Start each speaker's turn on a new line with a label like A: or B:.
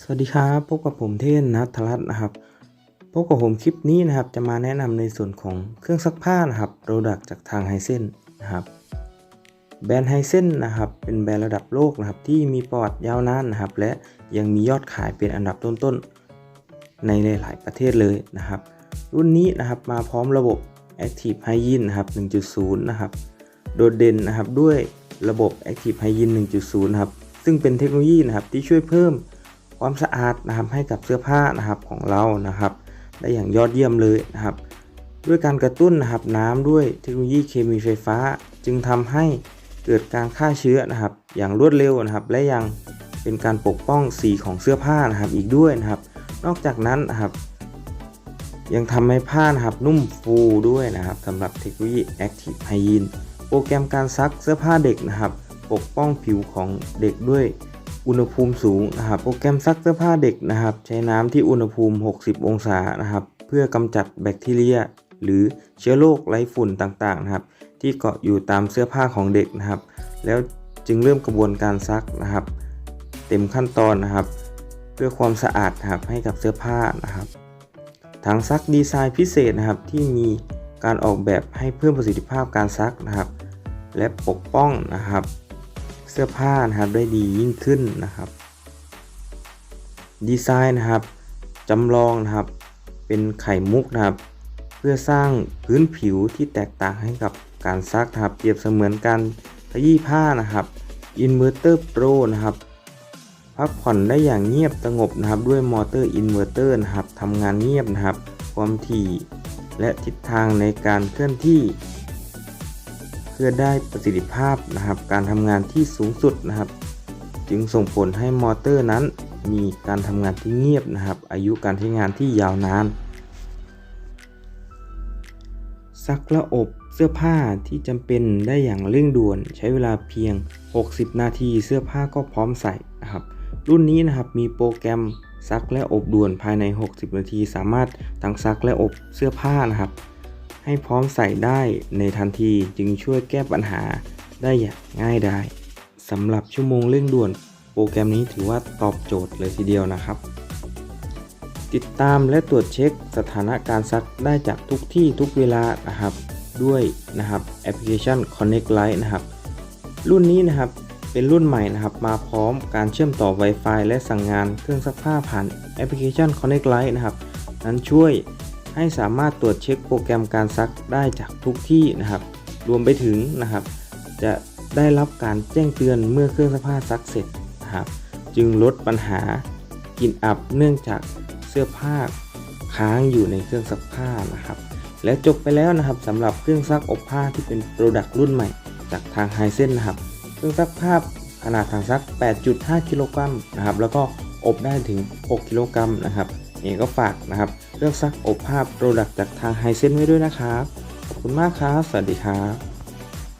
A: สวัสดีครับพบกับผมเทนนัทรัตน์นะครับพบกับผมคลิปนี้นะครับจะมาแนะนำในส่วนของเครื่องซักผ้านะครับโปรดักจากทางไฮเซนนะครับแบรนด์ไฮเซนนะครับเป็นแบรนด์ระดับโลกนะครับที่มีประวัติยาวนานนะครับและยังมียอดขายเป็นอันดับต้นๆในหลายๆประเทศเลยนะครับ รุ่นนี้นะครับมาพร้อมระบบ Active Hygiene นะครับ 1.0 นะครับ โดดเด่นนะครับด้วยระบบ Active Hygiene 1.0 นะครับ ซึ่งเป็นเทคโนโลยีนะครับที่ช่วยเพิ่ม ความสะอาดนะครับให้กับเสื้อผ้านะครับของเรานะครับ ได้อย่างยอดเยี่ยมเลยนะครับ ด้วยการกระตุ้นนะครับน้ำด้วยเทคโนโลยีเคมีไฟฟ้า จึงทำให้เกิดการฆ่าเชื้อนะครับ อย่างรวดเร็วนะครับ และยังเป็นการปกป้องสีของเสื้อผ้านะครับอีกด้วยนะครับ นอกจากนั้นนะครับ ยังทำให้ผ้านะครับนุ่มฟูด้วยนะครับสำหรับเทคโนโลยี Active Hygiene โปรแกรมการซักเสื้อผ้าเด็กนะครับ ปกป้องผิวของเด็กด้วย อุณหภูมิสูงนะครับโปรแกรมซักเสื้อผ้าเด็กนะครับ ใช้น้ำที่อุณหภูมิ 60 องศานะครับ เพื่อกำจัดแบคทีเรีย หรือเชื้อโรคไร้ฝุ่นต่างๆนะครับ ที่เกาะอยู่ตามเสื้อผ้าของเด็กนะครับ แล้วจึงเริ่มกระบวนการซักนะครับ เต็มขั้นตอนนะครับ เพื่อความสะอาดนะครับให้กับเสื้อผ้านะครับถังซักดีไซน์พิเศษนะครับที่มีการออกแบบให้เพิ่มประสิทธิภาพการซักนะครับ และปกป้องนะครับ สื้อผ้านะครับได้ดียิ่งขึ้นนะครับ ดีไซน์นะครับจำลองนะครับเป็นไข่มุกนะครับ เพื่อสร้างพื้นผิวที่แตกต่างให้กับการซักนะครับเปรียบเสมือนการขยี้ผ้านะครับ Inverter Pro นะครับพักผ่อนได้อย่างเงียบสงบนะครับ ด้วยมอเตอร์อินเวอร์เตอร์นะครับทำงานเงียบนะครับ ความถี่และทิศทางในการเคลื่อนที่ เพื่อได้ประสิทธิภาพนะครับการทำงานที่สูงสุดนะครับ จึงส่งผลให้มอเตอร์นั้น มีการทำงานที่เงียบนะครับ อายุการใช้งานที่ยาวนานซักและอบเสื้อผ้าที่จำเป็นได้อย่างเร่งด่วน ใช้เวลาเพียง 60 นาทีเสื้อผ้าก็พร้อมใส่นะครับ รุ่นนี้นะครับมีโปรแกรมซักและอบด่วนภายใน 60 นาที สามารถทั้งซักและอบเสื้อผ้านะครับ ให้พร้อมใส่ได้ในทันทีจึงช่วยแก้ปัญหาได้อย่างง่ายดายสำหรับชั่วโมงเร่งด่วน โปรแกรมนี้ถือว่าตอบโจทย์เลยทีเดียวนะครับ ติดตามและตรวจเช็คสถานะการซักได้จากทุกที่ทุกเวลานะครับ ด้วยนะครับแอปพลิเคชัน Connect Light นะครับ รุ่นนี้นะครับเป็นรุ่นใหม่นะครับมาพร้อมการเชื่อมต่อ Wi-Fi และสั่งงานเครื่องซักผ้าผ่านแอปพลิเคชัน Connect Light นะครับ นั้นช่วย ให้สามารถตรวจเช็คโปรแกรมการซักได้จากทุกที่นะครับ รวมไปถึงนะครับ จะได้รับการแจ้งเตือนเมื่อเครื่องซักผ้าซักเสร็จนะครับ จึงลดปัญหากลิ่นอับเนื่องจากเสื้อผ้าค้างอยู่ในเครื่องซักผ้านะครับ และจบไปแล้วนะครับสำหรับเครื่องซักอบผ้าที่เป็นโปรดักต์รุ่นใหม่ จากทางไฮเซนนะครับ เครื่องซักผ้าขนาดถังซัก 8.5 กิโลกรัมนะครับ แล้วก็อบได้ถึง 6 กิโลกรัมนะครับ นี่ก็ฝากนะครับ เลือกซักอบผ้าโปรดักต์จากทางไฮเซนไว้ด้วยนะครับ ขอบคุณมากครับ สวัสดีครับ